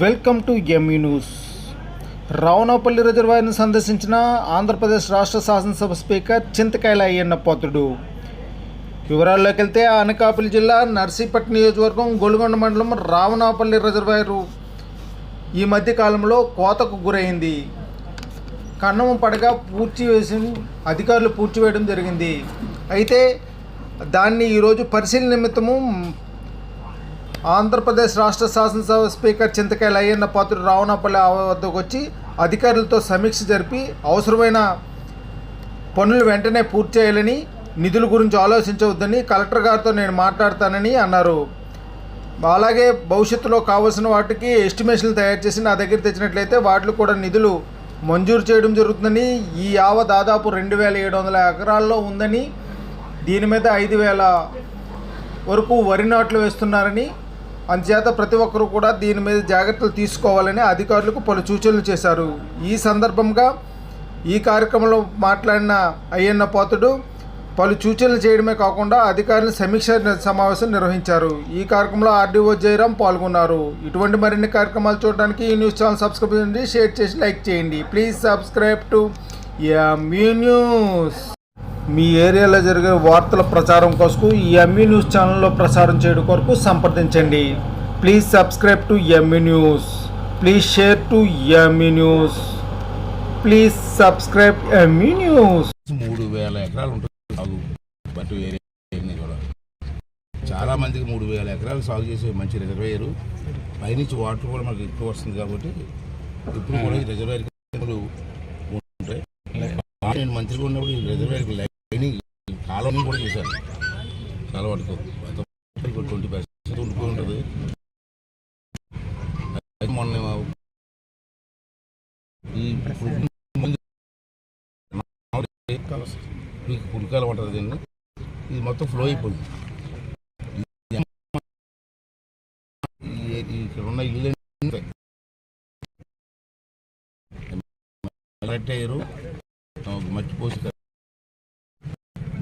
Welcome to ME news Ravanapalli రిజర్వాయర్ను సందర్శించిన ఆంధ్రప్రదేశ్ రాష్ట్ర శాసనసభ స్పీకర్ చింతకాయల అయ్యన్న పోతుడు వివరాల్లోకి వెళ్తే అనకాపల్లి జిల్లా నర్సీపట్నం నియోజకవర్గం గొలుగొండ మండలం రావణపల్లి రిజర్వాయరు. ఈ మధ్య కాలంలో కోతకు గురైంది. కన్నము పడగా పూర్తి వేసి అధికారులు పూడ్చివేయడం జరిగింది. అయితే దాన్ని ఈరోజు పరిశీలన నిమిత్తము ఆంధ్రప్రదేశ్ రాష్ట్ర శాసనసభ స్పీకర్ చింతకాయల అయ్యన్న పాత్రుడు రావణపల్లి వద్దకు వచ్చి అధికారులతో సమీక్ష జరిపి అవసరమైన పనులు వెంటనే పూర్తి చేయాలని నిధుల గురించి ఆలోచించవద్దని కలెక్టర్ గారితో నేను మాట్లాడతానని అన్నారు. అలాగే భవిష్యత్తులో కావాల్సిన వాటికి ఎస్టిమేషన్లు తయారు చేసి నా దగ్గర తెచ్చినట్లయితే వాటిలో కూడా నిధులు మంజూరు చేయడం జరుగుతుందని ఈ యావ దాదాపు రెండు వేల ఏడు వందల ఎకరాల్లో ఉందని దీని మీద ఐదు వేల వరకు వరి నాట్లు వేస్తున్నారని అందుచేత ప్రతి ఒక్కరూ కూడా దీని మీద జాగ్రత్తలు తీసుకోవాలని అధికారులకు పలు సూచనలు చేశారు. ఈ సందర్భంగా ఈ కార్యక్రమంలో మాట్లాడిన అయ్యన్న పోతుడు పలు సూచనలు చేయడమే కాకుండా అధికారులు సమీక్ష సమావేశం నిర్వహించారు. ఈ కార్యక్రమంలో ఆర్డీఓ జయరాం పాల్గొన్నారు. ఇటువంటి మరిన్ని కార్యక్రమాలు చూడడానికి ఈ న్యూస్ ఛానల్ సబ్స్క్రైబ్ చేయండి షేర్ చేసి లైక్ చేయండి. Please subscribe to me news. మీ ఏరియాలో జరిగే వార్తల ప్రచారం కోసం ఈ ఎంఈ న్యూస్ ఛానల్లో ప్రసారం చేయడం కొరకు సంప్రదించండి. Please subscribe to ME news please share to ME news please subscribe ME news మూడు వేల ఎకరాలు ఉంటుంది. సాగు. ఏరియా కూడా. చాలా మందికి మూడు వేల ఎకరాలు సాగు చేసే మంచి రిజర్వేయర్. పైనుంచి వాటర్ కూడా మనకు ఎక్కువ వస్తుంది కాబట్టి ఇప్పుడు కూడా ఈ రిజర్వేయర్ ఉంటాయి నేను మంత్రిగా ఉన్నప్పుడు ఈ రిజర్వేయర్కి చాలా కాలువని కూడా చేశాను చాలా వరకు ట్వంటీ పర్సెంట్ ఉండిపోయి ఉంటుంది. మొన్న ఈ మీకు పులికాయలు ఉంటుంది దీన్ని ఇది మొత్తం ఫ్లో అయిపోయింది. ఇక్కడ ఉన్న ఇల్లు కరెక్ట్ అయ్యారు. మట్టి పోసి క-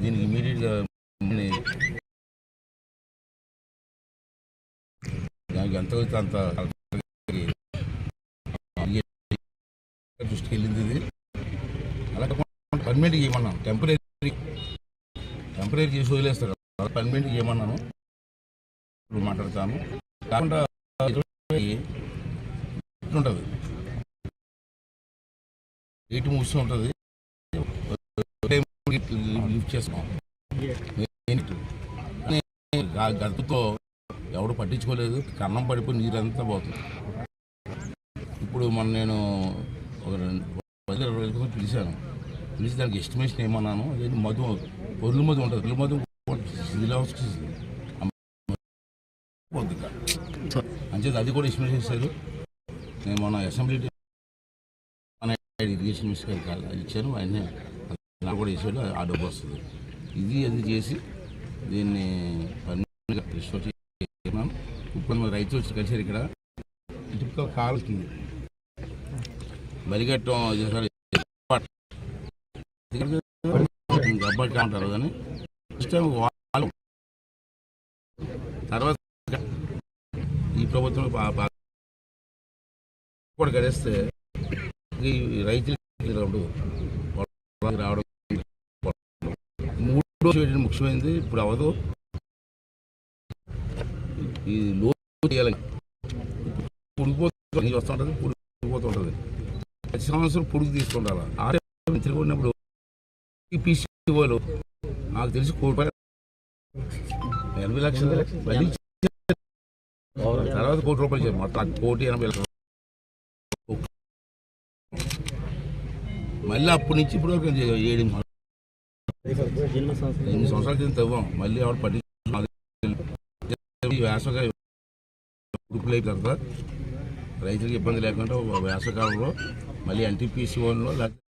దీనికి ఇమీడియట్గా దానికి ఎంత అయితే అంత దృష్టికి వెళ్ళింది ఇది. అలాగే పర్మనెంట్ చేయమన్నాను టెంపరీ టెంపరీ చేసి వదిలేస్తారు అలా పర్మనెంట్ ఇవ్వమన్నాను ఇప్పుడు మాట్లాడతాను. కాకుండా ఉంటుంది ఎయిట్ మూసి ఉంటుంది. లిఫ్ట్ చేసుకోం గతుతో ఎవడు పట్టించుకోలేదు కన్నం పడిపోయి నీరంతా పోతుంది. ఇప్పుడు మొన్న నేను ఒక రెండు పది ఇరవై రోజుల కోసం పిలిచాను. పిలిచి దానికి ఎస్టిమేషన్ ఏమన్నాను అదే మధు పొరులు మధు ఉంటుంది. పొరులు మధు అంచేది అది కూడా ఎస్టిమేషన్ ఇస్తారు నేను మొన్న అసెంబ్లీ ఇరిగేషన్ మినిస్టర్ ఇచ్చాను. ఆయన కూడా ఇచ్చాడు ఆ డబ్బు వస్తుంది ఇది అది చేసి దీన్ని పర్మనెంట్గా రిస్టోర్ చేస్తున్నాను ఇప్పుడు మన రైతులు వచ్చి కలిసారు ఇక్కడ. ఇటుక కాలుతుంది బలిగట్టం చేశారు గబ్బట్ అంటారు కానీ ఫస్ట్ టైం వాళ్ళు తర్వాత ఈ ప్రభుత్వం కూడా గడిస్తే రైతులు రైతులకి రావడం చేయడం ముఖ్యమైనది ఇప్పుడు అవ్వదు ఈ చేయాలి వస్తుంటుంది పుడిపోతుంటుంది ప్రతి సంవత్సరం పురుగు తీసుకుంటారు ఆరే ఉన్నప్పుడు ఈ నాకు తెలిసి కోటి ఎనభై లక్షలు. తర్వాత కోటి రూపాయలు మొత్తం కోటి ఎనభై లక్షలు. మళ్ళీ అప్పటి నుంచి ఇప్పుడు వరకు ఏడు ఎన్ని సంవత్సరాల క్రితం తవ్వాం? మళ్ళీ ఎవరు పట్టించుకున్నారు వేసవిగా ఉడుకులు అయిపోతారు రైతులకు ఇబ్బంది లేకుండా వేసవకాలంలో మళ్ళీ ఎన్టీపీసీ వన్లో లేకపోతే